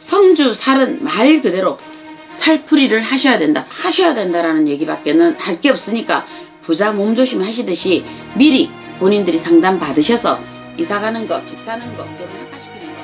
성주 살은 말 그대로 살풀이를 하셔야 된다. 하셔야 된다라는 얘기밖에는 할 게 없으니까 부자 몸조심 하시듯이 미리 본인들이 상담 받으셔서 이사 가는 거, 집 사는 거, 결혼 하시키는 거.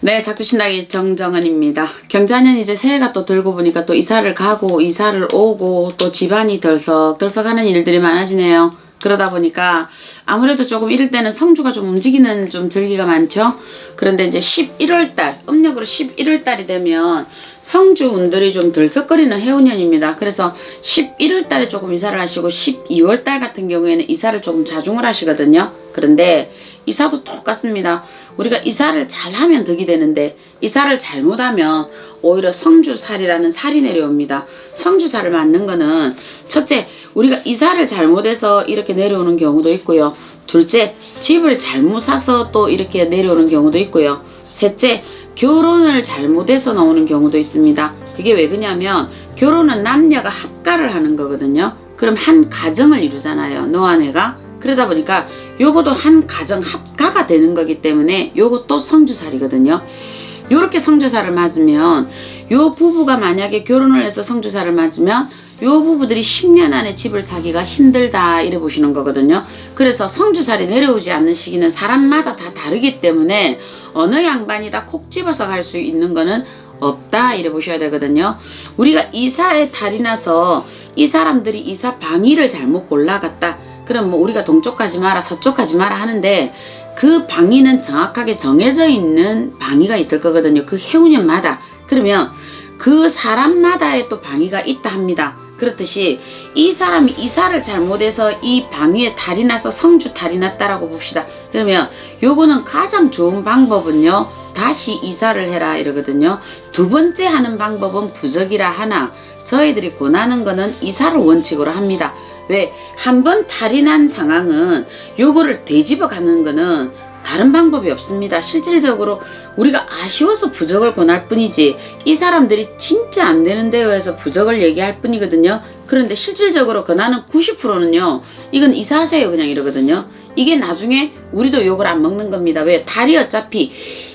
네, 작두신다기 정정은입니다. 경자년 이제 새해가 또 들고 보니까 또 이사를 가고 이사를 오고 또 집안이 덜썩덜썩하는 일들이 많아지네요. 그러다 보니까 아무래도 조금 이럴 때는 성주가 좀 움직이는 좀 절기가 많죠. 그런데 이제 11월 달, 음력으로 11월 달이 되면 성주 운들이 좀 들썩거리는 해운년입니다. 그래서 11월 달에 조금 이사를 하시고 12월 달 같은 경우에는 이사를 조금 자중을 하시거든요. 그런데 이사도 똑같습니다. 우리가 이사를 잘하면 덕이 되는데 이사를 잘못하면 오히려 성주살이라는 살이 내려옵니다. 성주살을 맞는 거는 첫째 우리가 이사를 잘못해서 이렇게 내려오는 경우도 있고요. 둘째 집을 잘못 사서 또 이렇게 내려오는 경우도 있고요. 셋째 결혼을 잘못해서 나오는 경우도 있습니다. 그게 왜 그냐면 결혼은 남녀가 합가를 하는 거거든요. 그럼 한 가정을 이루잖아요. 너와 내가. 그러다 보니까 요것도 한 가정 합가가 되는 거기 때문에 요것도 성주살이거든요. 요렇게 성주살을 맞으면 요 부부가 만약에 결혼을 해서 성주살을 맞으면 요 부부들이 10년 안에 집을 사기가 힘들다 이래 보시는 거거든요. 그래서 성주살이 내려오지 않는 시기는 사람마다 다 다르기 때문에 어느 양반이 다 콕 집어서 갈 수 있는 거는 없다 이래 보셔야 되거든요. 우리가 이사에 달이 나서 이 사람들이 이사 방위를 잘못 골라갔다. 그럼 뭐 우리가 동쪽 가지 마라 서쪽 가지 마라 하는데 그 방위는 정확하게 정해져 있는 방위가 있을 거거든요. 그 해운년마다. 그러면 그 사람마다의 또 방위가 있다 합니다. 그렇듯이 이 사람이 이사를 잘못해서 이 방위에 달이 나서 성주 달이 났다라고 봅시다. 그러면 요거는 가장 좋은 방법은요. 다시 이사를 해라 이러거든요. 두 번째 하는 방법은 부적이라 하나 저희들이 권하는 거는 이사를 원칙으로 합니다. 왜? 한 번 탈이 난 상황은 요거를 되짚어 가는 거는 다른 방법이 없습니다. 실질적으로 우리가 아쉬워서 부적을 권할 뿐이지 이 사람들이 진짜 안 되는데요 해서 부적을 얘기할 뿐이거든요. 그런데 실질적으로 권하는 90%는요. 이건 이사하세요 그냥 이러거든요. 이게 나중에 우리도 욕을 안 먹는 겁니다. 왜? 달이 어차피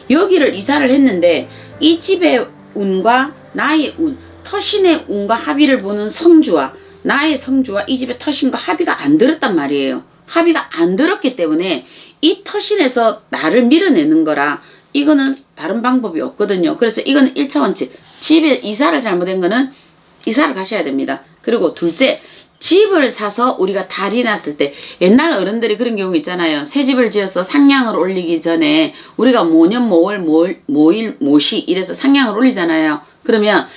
여기를 이사를 했는데 이 집의 운과 나의 운, 터신의 운과 합의를 보는 성주와 나의 성주와 이 집의 터신과 합의가 안 들었단 말이에요. 합의가 안 들었기 때문에 이 터신에서 나를 밀어내는 거라 이거는 다른 방법이 없거든요. 그래서 이거는 1차 원칙. 집에 이사를 잘못한 거는 이사를 가셔야 됩니다. 그리고 둘째, 집을 사서 우리가 달이 났을 때 옛날 어른들이 그런 경우 있잖아요. 새 집을 지어서 상량을 올리기 전에 우리가 모년 모월 모일, 모시 이래서 상량을 올리잖아요. 그러면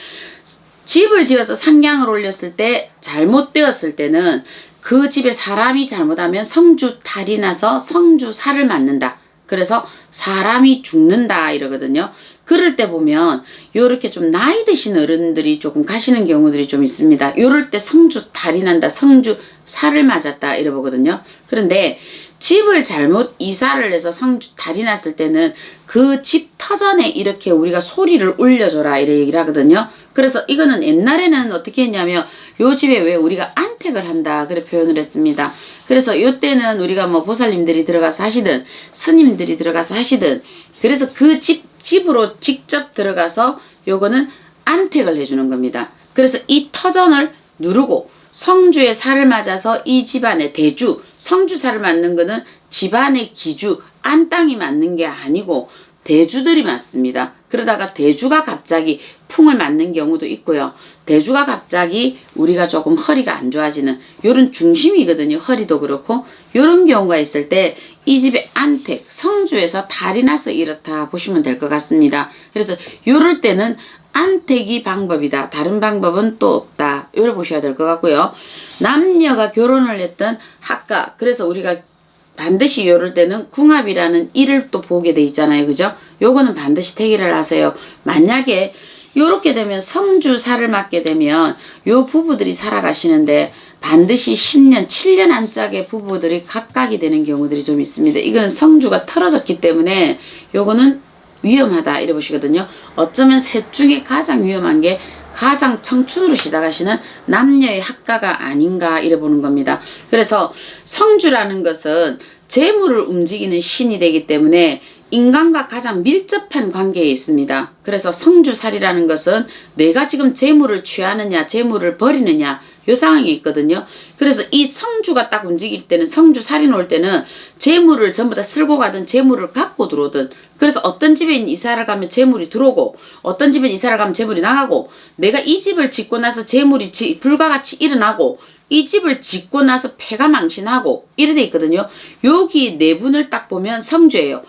집을 지어서 상량을 올렸을 때 잘못되었을 때는 그 집에 사람이 잘못하면 성주 탈이 나서 성주 살을 맞는다. 그래서 사람이 죽는다 이러거든요. 그럴 때 보면 요렇게 좀 나이 드신 어른들이 조금 가시는 경우들이 좀 있습니다. 요럴 때 성주 탈이 난다. 성주 살을 맞았다 이래 보거든요. 그런데 집을 잘못 이사를 해서 성주 탈이 났을 때는 그 집 터전에 이렇게 우리가 소리를 울려줘라 이래 얘기를 하거든요. 그래서 이거는 옛날에는 어떻게 했냐면 요 집에 왜 우리가 안 택을 한다 그래 표현을 했습니다. 그래서 요 때는 우리가 뭐 보살님들이 들어가서 하시든 스님들이 들어가서 하시든 그래서 그 집 집으로 직접 들어가서 요거는 안택을 해주는 겁니다. 그래서 이 터전을 누르고 성주의 살을 맞아서 이 집안의 대주, 성주살을 맞는 거는 집안의 기주, 안땅이 맞는 게 아니고 대주들이 맞습니다. 그러다가 대주가 갑자기 풍을 맞는 경우도 있고요. 대주가 갑자기 우리가 조금 허리가 안 좋아지는 요런 중심이거든요. 허리도 그렇고 요런 경우가 있을 때 이 집의 안택, 성주에서 달이 나서 이렇다 보시면 될 것 같습니다. 그래서 요럴 때는 안택이 방법이다. 다른 방법은 또 없다. 요래 보셔야 될 것 같고요. 남녀가 결혼을 했던 학가. 그래서 우리가 반드시 요럴 때는 궁합이라는 일을 또 보게 돼 있잖아요. 그죠? 요거는 반드시 태기를 하세요. 만약에 요렇게 되면 성주살을 맞게 되면 요 부부들이 살아가시는데 반드시 10년, 7년 안짝의 부부들이 각각이 되는 경우들이 좀 있습니다. 이거는 성주가 틀어졌기 때문에 요거는 위험하다 이래 보시거든요. 어쩌면 셋 중에 가장 위험한 게 가장 청춘으로 시작하시는 남녀의 학가가 아닌가 이래 보는 겁니다. 그래서 성주라는 것은 재물을 움직이는 신이 되기 때문에 인간과 가장 밀접한 관계에 있습니다. 그래서 성주살이라는 것은 내가 지금 재물을 취하느냐, 재물을 버리느냐, 요 상황이 있거든요. 그래서 이 성주가 딱 움직일 때는 성주살이 놓을 때는 재물을 전부 다 쓸고 가든 재물을 갖고 들어오든 그래서 어떤 집에 이사를 가면 재물이 들어오고 어떤 집에 이사를 가면 재물이 나가고 내가 이 집을 짓고 나서 재물이 지- 불가같이 일어나고 이 집을 짓고 나서 폐가 망신하고 이래 돼 있거든요. 여기 네 분을 딱 보면 성주예요.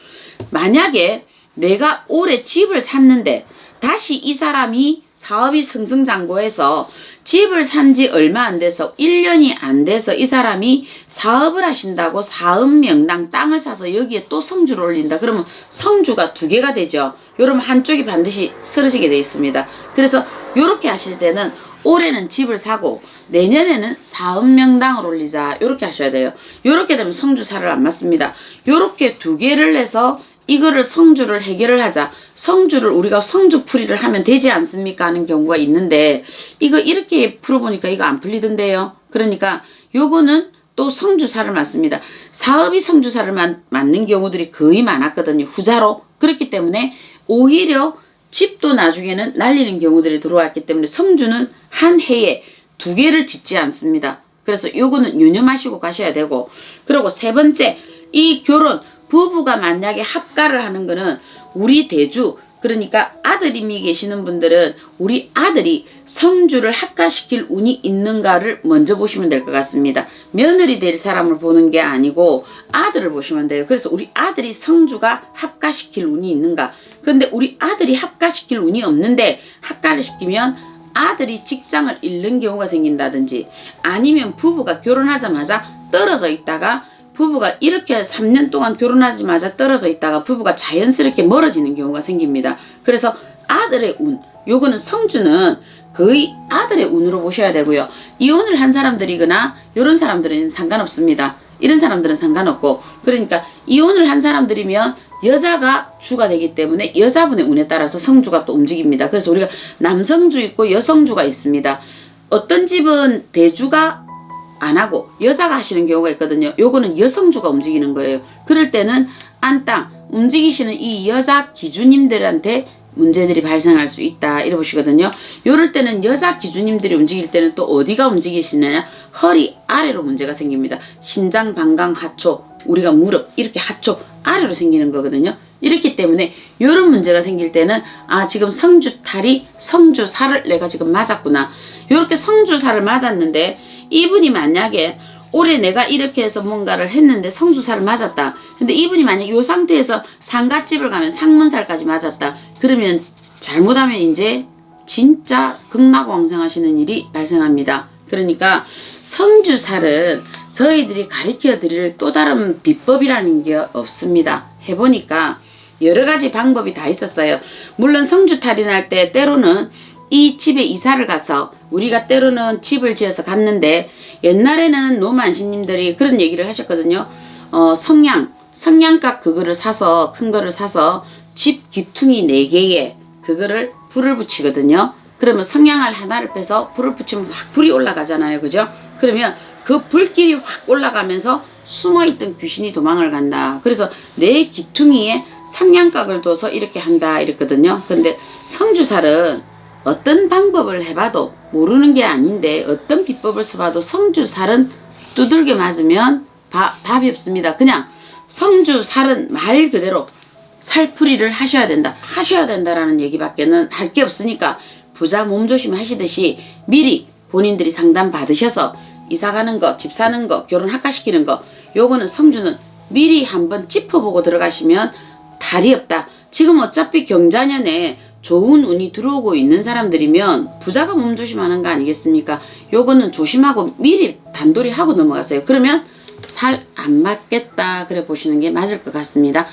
만약에 내가 올해 집을 샀는데 다시 이 사람이 사업이 승승장구해서 집을 산 지 얼마 안 돼서 1년이 안 돼서 이 사람이 사업을 하신다고 사업 명당 땅을 사서 여기에 또 성주를 올린다. 그러면 성주가 두 개가 되죠. 여러분 한쪽이 반드시 쓰러지게 돼 있습니다. 그래서 이렇게 하실 때는 올해는 집을 사고 내년에는 사업 명당을 올리자 이렇게 하셔야 돼요. 이렇게 되면 성주사를 안 맞습니다. 이렇게 두 개를 내서 이거를 성주를 해결을 하자. 성주를 우리가 성주풀이를 하면 되지 않습니까? 하는 경우가 있는데 이거 이렇게 풀어보니까 이거 안 풀리던데요. 그러니까 요거는 또 성주사를 맞습니다. 사업이 성주사를 맞, 맞는 경우들이 거의 많았거든요. 후자로. 그렇기 때문에 오히려 집도 나중에는 날리는 경우들이 들어왔기 때문에 성주는 한 해에 두 개를 짓지 않습니다. 그래서 요거는 유념하시고 가셔야 되고 그리고 세 번째 이 결혼 부부가 만약에 합가를 하는 거는 우리 대주 그러니까 아들님이 계시는 분들은 우리 아들이 성주를 합가시킬 운이 있는가를 먼저 보시면 될 것 같습니다. 며느리 될 사람을 보는 게 아니고 아들을 보시면 돼요. 그래서 우리 아들이 성주가 합가시킬 운이 있는가. 근데 우리 아들이 합가시킬 운이 없는데 합가를 시키면 아들이 직장을 잃는 경우가 생긴다든지 아니면 부부가 결혼하자마자 떨어져 있다가 부부가 이렇게 3년 동안 결혼하자마자 떨어져 있다가 부부가 자연스럽게 멀어지는 경우가 생깁니다. 그래서 아들의 운, 요거는 성주는 거의 아들의 운으로 보셔야 되고요. 이혼을 한 사람들이거나 이런 사람들은 상관없습니다. 이런 사람들은 상관없고 그러니까 이혼을 한 사람들이면 여자가 주가 되기 때문에 여자분의 운에 따라서 성주가 또 움직입니다. 그래서 우리가 남성주 있고 여성주가 있습니다. 어떤 집은 대주가 안 하고 여자가 하시는 경우가 있거든요. 요거는 여성주가 움직이는 거예요. 그럴 때는 안땅 움직이시는 이 여자 기주님들한테 문제들이 발생할 수 있다 이래 보시거든요. 요럴 때는 여자 기주님들이 움직일 때는 또 어디가 움직이시느냐 허리 아래로 문제가 생깁니다. 신장 방광 하초 우리가 무릎 이렇게 하초 아래로 생기는 거거든요. 이렇기 때문에 이런 문제가 생길 때는 아 지금 성주탈이 성주살을 내가 지금 맞았구나. 이렇게 성주살을 맞았는데 이분이 만약에 올해 내가 이렇게 해서 뭔가를 했는데 성주살을 맞았다. 근데 이분이 만약 이 상태에서 상갓집을 가면 상문살까지 맞았다. 그러면 잘못하면 이제 진짜 극락왕성하시는 일이 발생합니다. 그러니까 성주살은 저희들이 가르쳐 드릴 또 다른 비법이라는 게 없습니다. 해보니까 여러 가지 방법이 다 있었어요. 물론 성주탈이 날 때 때로는 이 집에 이사를 가서 우리가 때로는 집을 지어서 갔는데 옛날에는 노만신님들이 그런 얘기를 하셨거든요. 어, 성냥, 성냥갑 그거를 사서 큰 거를 사서 집 기퉁이 네 개에 그거를 불을 붙이거든요. 그러면 성냥알 하나를 빼서 불을 붙이면 확 불이 올라가잖아요. 그죠? 그러면 그 불길이 확 올라가면서 숨어있던 귀신이 도망을 간다. 그래서 내 기퉁이에 성냥각을 둬서 이렇게 한다. 이랬거든요. 근데 성주살은 어떤 방법을 해봐도 모르는 게 아닌데 어떤 비법을 써봐도 성주살은 두들겨 맞으면 바- 답이 없습니다. 그냥 성주살은 말 그대로 살풀이를 하셔야 된다. 하셔야 된다라는 얘기밖에는 할 게 없으니까 부자 몸조심 하시듯이 미리 본인들이 상담 받으셔서 이사 가는 거, 집 사는 거, 결혼 학가시키는 거 요거는 성주는 미리 한번 짚어보고 들어가시면 달이 없다. 지금 어차피 경자년에 좋은 운이 들어오고 있는 사람들이면 부자가 몸조심하는 거 아니겠습니까? 요거는 조심하고 미리 단돌이 하고 넘어가세요. 그러면 살 안 맞겠다 그래 보시는 게 맞을 것 같습니다.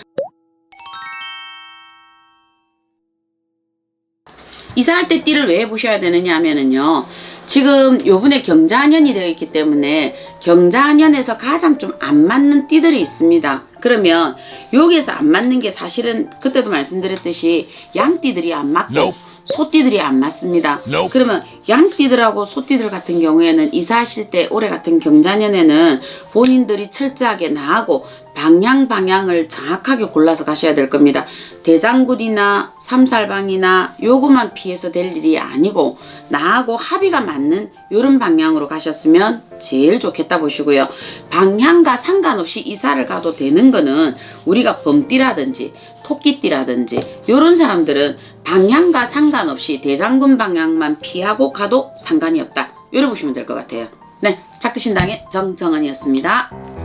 이사할 때 띠를 왜 보셔야 되느냐 하면은요. 지금 요번에 경자년이 되어 있기 때문에 경자년에서 가장 좀 안 맞는 띠들이 있습니다. 그러면 여기에서 안 맞는 게 사실은 그때도 말씀드렸듯이 양띠들이 안 맞고 소띠들이 안 맞습니다. 그러면 양띠들하고 소띠들 같은 경우에는 이사하실 때 올해 같은 경자년에는 본인들이 철저하게 나하고 방향 방향을 정확하게 골라서 가셔야 될 겁니다. 대장군이나 삼살방이나 요것만 피해서 될 일이 아니고 나하고 합의가 맞는 요런 방향으로 가셨으면 제일 좋겠다 보시고요. 방향과 상관없이 이사를 가도 되는 거는 우리가 범띠라든지 토끼띠라든지 요런 사람들은 방향과 상관없이 대장군 방향만 피하고 가도 상관이 없다. 요래 보시면 될 것 같아요. 네, 작두신당의 정정은이었습니다.